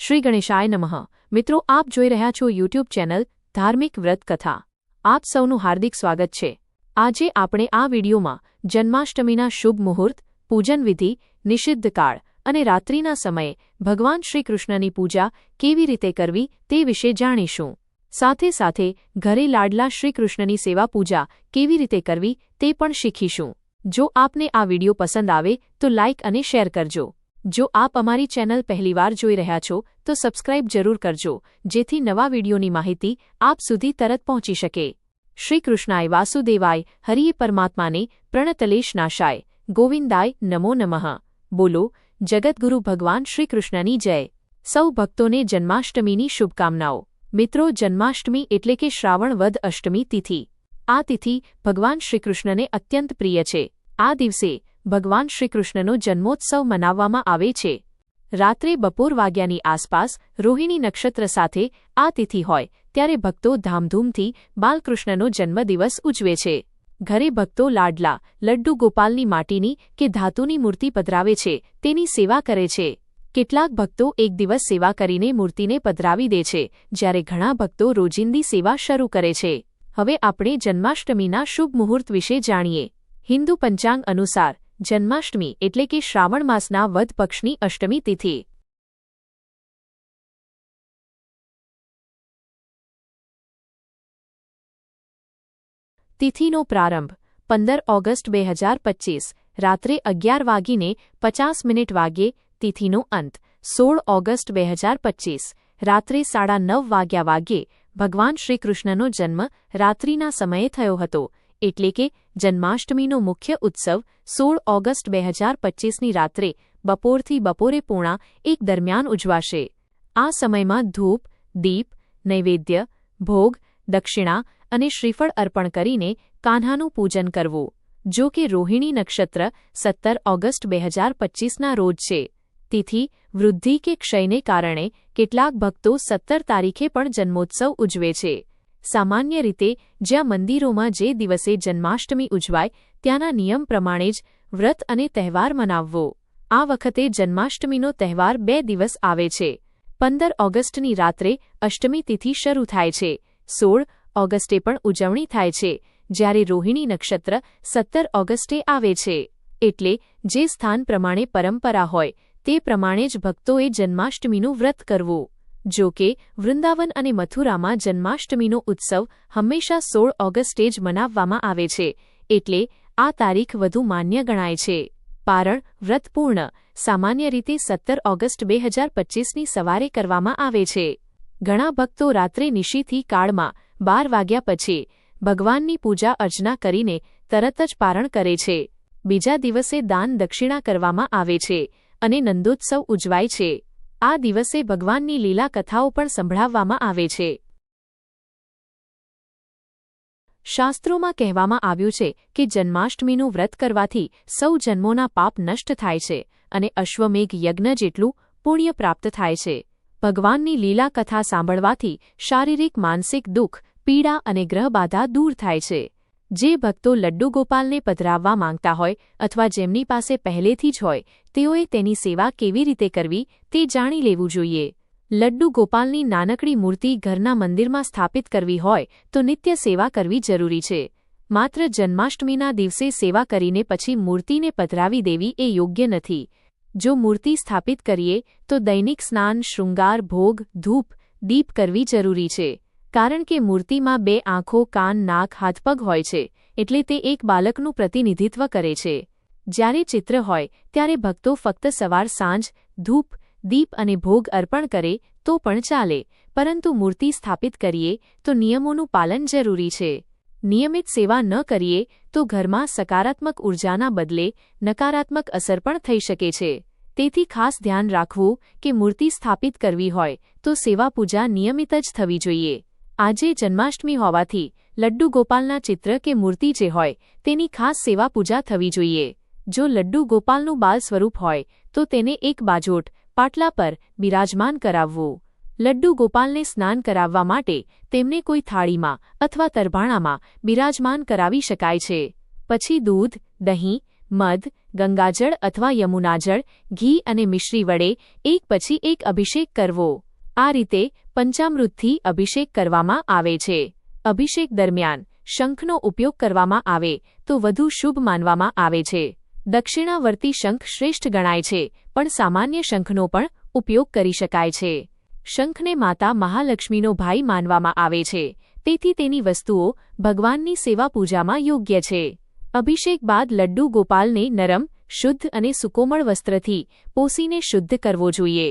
શ્રી ગણેશાય નમઃ. મિત્રો, આપ જોઈ રહ્યા છો યુટ્યુબ ચેનલ ધાર્મિક વ્રત કથા. આપ સૌનું હાર્દિક સ્વાગત છે. આજે આપણે આ વિડીયોમાં જન્માષ્ટમીના શુભ મુહૂર્ત, પૂજન વિધિ, નિષિદ્ધ કાળ અને રાત્રિના સમયે ભગવાન શ્રીકૃષ્ણની પૂજા કેવી રીતે કરવી તે વિશે જાણીશું. સાથે સાથે ઘરે લાડલા શ્રીકૃષ્ણની સેવા પૂજા કેવી રીતે કરવી તે પણ શીખીશું. જો આપને આ વીડિયો પસંદ આવે તો લાઇક અને શેર કરજો. જો આપ અમારી ચેનલ પહેલીવાર જોઈ રહ્યા છો, તો સબસ્ક્રાઇબ જરૂર કરજો, જેથી નવા વિડીયોની માહિતી આપ સુધી તરત પહોંચી શકે. શ્રી કૃષ્ણાય વાસુદેવાય હરિએ પરમાત્માને પ્રણતલેશ નાશાય. ગોવિંદાય નમો નમઃ. બોલો જગતગુરુ ભગવાન શ્રીકૃષ્ણની જય. સૌ ભક્તોને જન્માષ્ટમીની શુભકામનાઓ. મિત્રો, જન્માષ્ટમી એટલે કે શ્રાવણ વદ અષ્ટમી તિથિ. આ તિથિ ભગવાન શ્રીકૃષ્ણને અત્યંત પ્રિય છે. આ દિવસે ભગવાન શ્રીકૃષ્ણનો જન્મોત્સવ મનાવવામાં આવે છે. રાત્રે બપોર વાગ્યાની આસપાસ રોહિણી નક્ષત્ર સાથે આ તિથિ હોય, ત્યારે ભક્તો ધામધૂમથી બાલકૃષ્ણનો જન્મદિવસ ઉજવે છે. ઘરે ભક્તો લાડલા, લડ્ડુ ગોપાલની માટીની કે ધાતુની મૂર્તિ પધરાવે છે, તેની સેવા કરે છે. કેટલાક ભક્તો એક દિવસ સેવા કરીને મૂર્તિને પધરાવી દે છે, જ્યારે ઘણા ભક્તો રોજિંદી સેવા શરૂ કરે છે. હવે આપણે જન્માષ્ટમીના શુભ મુહૂર્ત વિશે જાણીએ. હિન્દુ પંચાંગ અનુસાર જન્માષ્ટમી એટલે કે શ્રાવણ માસના વધ પક્ષની અષ્ટમી તિથિ. તિથિનો પ્રારંભ પંદર ઓગસ્ટ બે હજાર પચ્ચીસ રાત્રે અગિયાર વાગીને પચાસ મિનિટ વાગ્યે તિથિનો અંત, સોળ ઓગસ્ટ બે હજાર પચ્ચીસ રાત્રે સાડા નવ વાગ્યા વાગ્યે ભગવાન શ્રીકૃષ્ણનો જન્મ રાત્રિના સમયે થયો હતો. એટલે કે જન્માષ્ટમીનો મુખ્ય ઉત્સવ સોળ ઓગસ્ટ બે હજાર પચ્ચીસની રાત્રે બપોરથી બપોરે પૂણા એક દરમિયાન ઉજવાશે. આ સમયમાં ધૂપ, દીપ, નૈવેદ્ય, ભોગ, દક્ષિણા અને શ્રીફળ અર્પણ કરીને કાન્હાનું પૂજન કરવું, જો કે રોહિણી નક્ષત્ર સત્તર ઓગસ્ટ બે હજાર પચ્ચીસના રોજ છે. તિથિ, વૃદ્ધિ કે ક્ષયને કારણે કેટલાક ભક્તો સત્તર તારીખે પણ જન્મોત્સવ ઉજવે છે. સામાન્ય રીતે, જ્યાં મંદિરોમાં જે દિવસે જન્માષ્ટમી ઉજવાય, ત્યાંના નિયમ પ્રમાણે જ વ્રત અને તહેવાર મનાવવો. આ વખતે જન્માષ્ટમીનો તહેવાર બે દિવસ આવે છે. પંદર ઓગસ્ટની રાત્રે અષ્ટમી તિથિ શરૂ થાય છે. સોળ ઓગસ્ટે પણ ઉજવણી થાય છે, જ્યારે રોહિણી નક્ષત્ર સત્તર ઓગસ્ટે આવે છે. એટલે, જે સ્થાન પ્રમાણે પરંપરા હોય, તે પ્રમાણે જ ભક્તોએ જન્માષ્ટમીનું વ્રત કરવું. જો કે, વૃંદાવન અને મથુરામાં જન્માષ્ટમીનો ઉત્સવ હંમેશા સોળ ઓગસ્ટે જ મનાવવામાં આવે છે, એટલે આ તારીખ વધુ માન્ય ગણાય છે. પારણ વ્રત પૂર્ણ, સામાન્ય રીતે સત્તર ઓગસ્ટ બે હજાર પચ્ચીસની સવારે કરવામાં આવે છે. ઘણા ભક્તો રાત્રે નિશીથી કાળમાં બાર વાગ્યા પછી ભગવાનની પૂજા અર્ચના કરીને તરત જ પારણ કરે છે. બીજા દિવસે દાન દક્ષિણા કરવામાં આવે છે અને નંદોત્સવ ઉજવાય છે. આ દિવસે ભગવાનની લીલા કથાઓ પણ સંભળાવવામાં આવે છે. શાસ્ત્રોમાં કહેવામાં આવ્યું છે કે જન્માષ્ટમીનું વ્રત કરવાથી સૌ જન્મોના પાપ નષ્ટ થાય છે અને અશ્વમેઘ યજ્ઞ જેટલું પુણ્ય પ્રાપ્ત થાય છે. ભગવાનની લીલા કથા સાંભળવાથી શારીરિક, માનસિક દુઃખ, પીડા અને ગ્રહબાધા દૂર થાય છે. જે ભક્તો લડ્ડુ ગોપાલને પધરાવવા માંગતા હોય અથવા જેમની પાસે પહેલેથી જ હોય, તેઓએ તેની સેવા કેવી રીતે કરવી તે જાણી લેવું જોઈએ. લડ્ડુ ગોપાલની નાનકડી મૂર્તિ ઘરના મંદિરમાં સ્થાપિત કરવી હોય તો નિત્ય સેવા કરવી જરૂરી છે. માત્ર જન્માષ્ટમીના દિવસે સેવા કરીને પછી મૂર્તિને પધરાવી દેવી એ યોગ્ય નથી. જો મૂર્તિ સ્થાપિત કરીએ તો દૈનિક સ્નાન, શૃંગાર, ભોગ, ધૂપ, દીપ કરવી જરૂરી છે. કારણ કે મૂર્તિમાં બે આંખો, કાન, નાક, હાથપગ હોય છે, એટલે તે એક બાલકનું પ્રતિનિધિત્વ કરે છે. જ્યારે ચિત્ર હોય, ત્યારે ભક્તો ફક્ત સવાર, સાંજ, ધૂપ, દીપ અને ભોગ અર્પણ કરે, તો પણ ચાલે. પરંતુ મૂર્તિ સ્થાપિત કરીએ, તો નિયમોનું પાલન જરૂરી છે. નિયમિત સેવા ન કરીએ, તો ઘરમાં સકારાત્મક ઉર્જાના બદલે નકારાત્મક અસર પણ થઈ શકે છે. તેથી ખાસ ધ્યાન રાખવું કે મૂર્તિ સ્થાપિત કરવી હોય, તો સેવા પૂજા નિયમિત જ થવી જોઈએ. આજે જન્માષ્ટમી હોવાથી લડ્ડુ ગોપાલના ચિત્ર કે મૂર્તિ જે હોય તેની ખાસ સેવા પૂજા થવી જોઈએ. જો લડ્ડુ ગોપાલનું બાલ સ્વરૂપ હોય, તો તેને એક બાજોટ, પાટલા પર બિરાજમાન કરાવવું. લડ્ડુ ગોપાલને સ્નાન કરાવવા માટે તેમને કોઈ થાળીમાં અથવા તરભાણામાં બિરાજમાન કરાવી શકાય છે. પછી દૂધ, દહીં, મધ, ગંગાજળ અથવા યમુનાજળ, ઘી અને મિશ્રી વડે એક પછી એક અભિષેક કરવો. આ રીતે પંચામૃતથી અભિષેક કરવામાં આવે છે. અભિષેક દરમિયાન શંખનો ઉપયોગ કરવામાં આવે તો વધુ શુભ માનવામાં આવે છે. દક્ષિણાવર્તી શંખ શ્રેષ્ઠ ગણાય છે, પણ સામાન્ય શંખનો પણ ઉપયોગ કરી શકાય છે. શંખને માતા મહાલક્ષ્મીનો ભાઈ માનવામાં આવે છે. તેથી તેની વસ્તુઓ ભગવાનની સેવા પૂજામાં યોગ્ય છે. અભિષેક બાદ લડ્ડુ ગોપાલને નરમ, શુદ્ધ અને સુકોમળ વસ્ત્રથી પોસીને શુદ્ધ કરવો જોઈએ.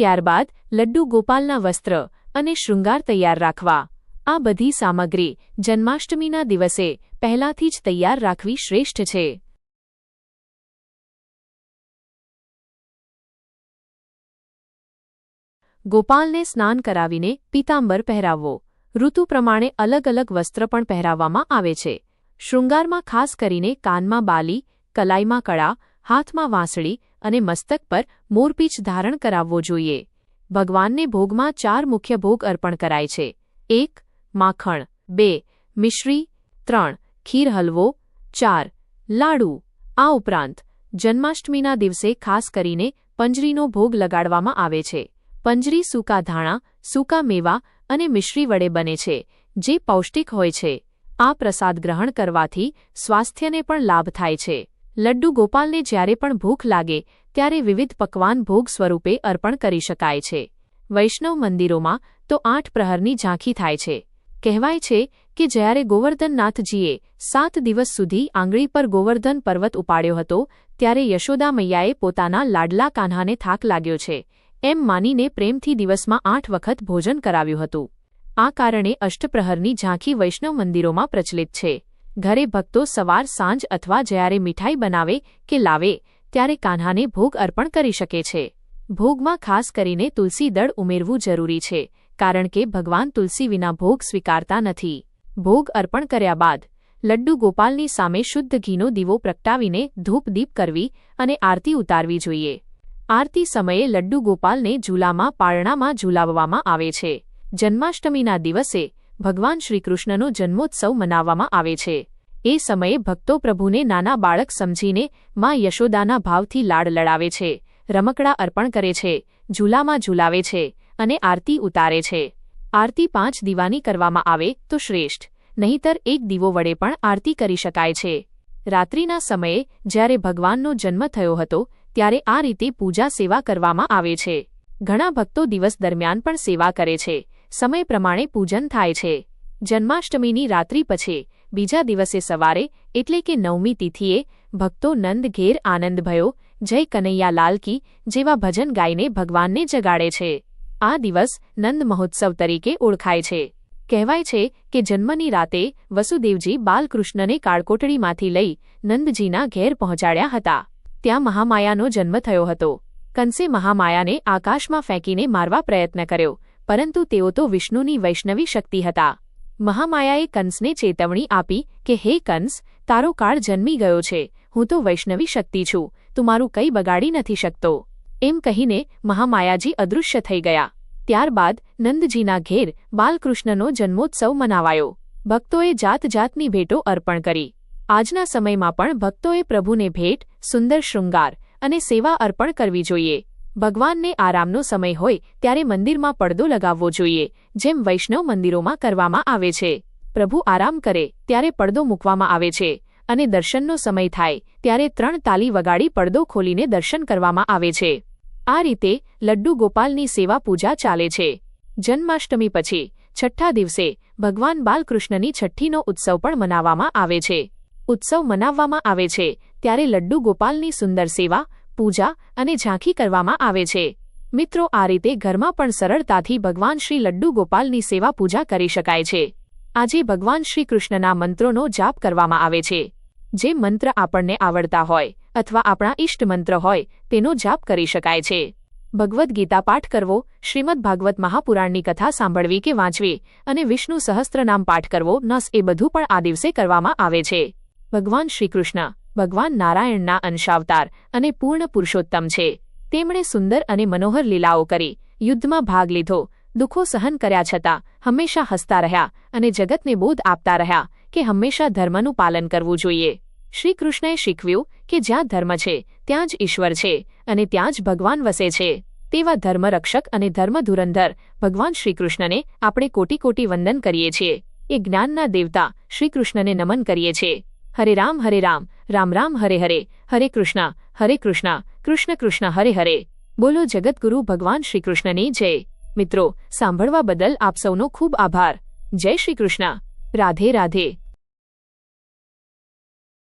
ત્યારબાદ લડ્ડુ ગોપાલના વસ્ત્ર અને શૃંગાર તૈયાર રાખવા. આ બધી સામગ્રી જન્માષ્ટમીના દિવસે પહેલાથી જ તૈયાર રાખવી શ્રેષ્ઠ છે. ગોપાલને સ્નાન કરાવીને પીતાંબર પહેરાવવો. ઋતુ પ્રમાણે અલગ અલગ વસ્ત્ર પણ પહેરાવવામાં આવે છે. શૃંગારમાં ખાસ કરીને કાનમાં બાલી, કલાઈમાં કળા, હાથમાં વાંસળી અને મસ્તક પર મોરપીંછ ધારણ કરાવવો જોઈએ. ભગવાનને ભોગમાં ચાર મુખ્ય ભોગ અર્પણ કરાય છે. એક, માખણ. બે, મિશ્રી. ત્રણ, ખીર હલવો. ચાર, લાડુ. આ ઉપરાંત, જન્માષ્ટમીના દિવસે ખાસ કરીને પંજરીનો ભોગ લગાડવામાં આવે છે. પંજરી સૂકા ધાણા, સૂકા મેવા અને મિશ્રી વડે બને છે, જે પૌષ્ટિક હોય છે. આ પ્રસાદ ગ્રહણ કરવાથી સ્વાસ્થ્યને પણ લાભ થાય છે. લડ્ડુ ગોપાલને જ્યારે પણ ભૂખ લાગે, ત્યારે વિવિધ પકવાન ભોગ સ્વરૂપે અર્પણ કરી શકાય છે. વૈષ્ણવ મંદિરોમાં તો આઠ પ્રહરની ઝાંખી થાય છે. કહેવાય છે કે જ્યારે ગોવર્ધનનાથજીએ સાત દિવસ સુધી આંગળી પર ગોવર્ધન પર્વત ઉપાડ્યો હતો, ત્યારે યશોદા મૈયાએ પોતાના લાડલા કાન્હાને થાક લાગ્યો છે. એમ માનીને પ્રેમથી દિવસમાં આઠ વખત ભોજન કરાવ્યું હતું. આ કારણે અષ્ટપ્રહરની ઝાંખી વૈષ્ણવ મંદિરોમાં પ્રચલિત છે. ઘરે ભક્તો સવાર સાંજ અથવા જ્યારે મીઠાઈ બનાવે કે લાવે, ત્યારે કાન્હાને ભોગ અર્પણ કરી શકે છે. ભોગમાં ખાસ કરીને તુલસી દળ ઉમેરવું જરૂરી છે, કારણ કે ભગવાન તુલસી વિના ભોગ સ્વીકારતા નથી. ભોગ અર્પણ કર્યા બાદ, લડ્ડુ ગોપાલની સામે શુદ્ધ ઘીનો દીવો પ્રગટાવીને ધૂપદીપ કરવી અને આરતી ઉતારવી જોઈએ. આરતી સમયે લડ્ડુ ગોપાલને ઝૂલામાં પાળણામાં ઝૂલાવવામાં આવે છે. જન્માષ્ટમીના દિવસે ભગવાન શ્રીકૃષ્ણનો જન્મોત્સવ મનાવવામાં આવે છે. એ સમયે ભક્તો પ્રભુને નાના બાળક સમજીને માં યશોદાના ભાવથી લાડ લડાવે છે, રમકડા અર્પણ કરે છે, ઝૂલામાં ઝૂલાવે છે અને આરતી ઉતારે છે. આરતી પાંચ દીવાની કરવામાં આવે તો શ્રેષ્ઠ, નહીંતર એક દીવો વડે પણ આરતી કરી શકાય છે. રાત્રિના સમયે જ્યારે ભગવાનનો જન્મ થયો હતો, ત્યારે આ રીતે પૂજા સેવા કરવામાં આવે છે. ઘણા ભક્તો દિવસ દરમિયાન પણ સેવા કરે છે. સમય પ્રમાણે પૂજન થાય છે. જન્માષ્ટમીની રાત્રિ પછી, બીજા દિવસે સવારે, એટલે કે નવમી તિથિએ, ભક્તો નંદ ઘેર આનંદ ભયો, જય કનૈયા લાલકી જેવા ભજન ગાઈને ભગવાનને જગાડે છે. આ દિવસ નંદ મહોત્સવ તરીકે ઓળખાય છે. કહેવાય છે કે જન્મની રાતે, વસુદેવજી બાલકૃષ્ણને કાળકોટડીમાંથી લઈ, નંદજીના ઘેર પહોંચાડ્યા હતા. ત્યાં મહામાયાનો જન્મ થયો હતો. કંસે મહામાયાને આકાશમાં ફેંકીને મારવા પ્રયત્ન કર્યો. પરંતુ તેઓ તો વિષ્ણુની વૈષ્ણવી શક્તિ હતા. મહામાયાએ કંસને ચેતવણી આપી કે, હે કંસ, તારો કાળ જન્મી ગયો છે. હું તો વૈષ્ણવી શક્તિ છું. તું મારું કંઈ બગાડી નથી શકતો. એમ કહીને મહામાયાજી અદૃશ્ય થઈ ગયા. ત્યારબાદ નંદજીના ઘેર બાલકૃષ્ણનો જન્મોત્સવ મનાવાયો. ભક્તોએ જાત જાતની ભેટો અર્પણ કરી. આજના સમયમાં પણ ભક્તોએ પ્રભુને ભેટ, સુંદર શૃંગાર અને સેવા અર્પણ કરવી જોઈએ. ભગવાનને આરામનો સમય હોય ત્યારે મંદિરમાં પડદો લગાવવો જોઈએ, જેમ વૈષ્ણવ મંદિરોમાં કરવામાં આવે છે. પ્રભુ આરામ કરે ત્યારે પડદો મૂકવામાં આવે છે અને દર્શનનો સમય થાય ત્યારે ત્રણ તાલી વગાડી પડદો ખોલીને દર્શન કરવામાં આવે છે. આ રીતે લડ્ડુ ગોપાલની સેવા પૂજા ચાલે છે. જન્માષ્ટમી પછી, છઠ્ઠા દિવસે, ભગવાન બાલકૃષ્ણની છઠ્ઠીનો ઉત્સવ પણ મનાવવામાં આવે છે. ઉત્સવ મનાવવામાં આવે છે ત્યારે લડ્ડુ ગોપાલની સુંદર સેવા પૂજા અને ઝાંખી કરવામાં આવે છે. મિત્રો, આ રીતે ઘરમાં પણ સરળતાથી ભગવાન શ્રી લડ્ડુ ગોપાલની સેવા પૂજા કરી શકાય છે. આજે ભગવાન શ્રી કૃષ્ણના મંત્રોનો જાપ કરવામાં આવે છે. જે મંત્ર આપણને આવડતા હોય અથવા આપણા ઇષ્ટ મંત્ર હોય, તેનો જાપ કરી શકાય છે. ભગવદ્ ગીતા પાઠ કરવો, શ્રીમદ ભાગવત મહાપુરાણની કથા સાંભળવી કે વાંચવી, અને વિષ્ણુ સહસ્ત્રનામ પાઠ કરવો, નસ એ બધું પણ આ દિવસે કરવામાં આવે છે. ભગવાન શ્રીકૃષ્ણ ભગવાન નારાયણના અંશાવતાર અને પૂર્ણ પુરુષોત્તમ છે. તેમણે સુંદર અને મનોહર લીલાઓ કરી, યુદ્ધમાં ભાગ લીધો, દુઃખો સહન કર્યા છતાં હંમેશા હસતા રહ્યા અને જગતને બોધ આપતા રહ્યા કે હંમેશા ધર્મનું પાલન કરવું જોઈએ. શ્રી કૃષ્ણએ શીખવ્યું કે જ્યાં ધર્મ છે, ત્યાં જ ઈશ્વર છે અને ત્યાં જ ભગવાન વસે છે. તેવા ધર્મરક્ષક અને ધર્મધુરંધર ભગવાન શ્રીકૃષ્ણને આપણે કોટી કોટી વંદન કરીએ છીએ. એ જ્ઞાનના દેવતા શ્રીકૃષ્ણને નમન કરીએ છીએ. હરે રામ હરે રામ રામ રામ હરે હરે હરે કૃષ્ણ હરે કૃષ્ણ કૃષ્ણ કૃષ્ણ હરે હરે બોલો જગતગુરુ ભગવાન શ્રી કૃષ્ણની જય મિત્રો સાંભળવા બદલ આપ સૌનો ખૂબ આભાર। જય શ્રી કૃષ્ણ। રાધે રાધે।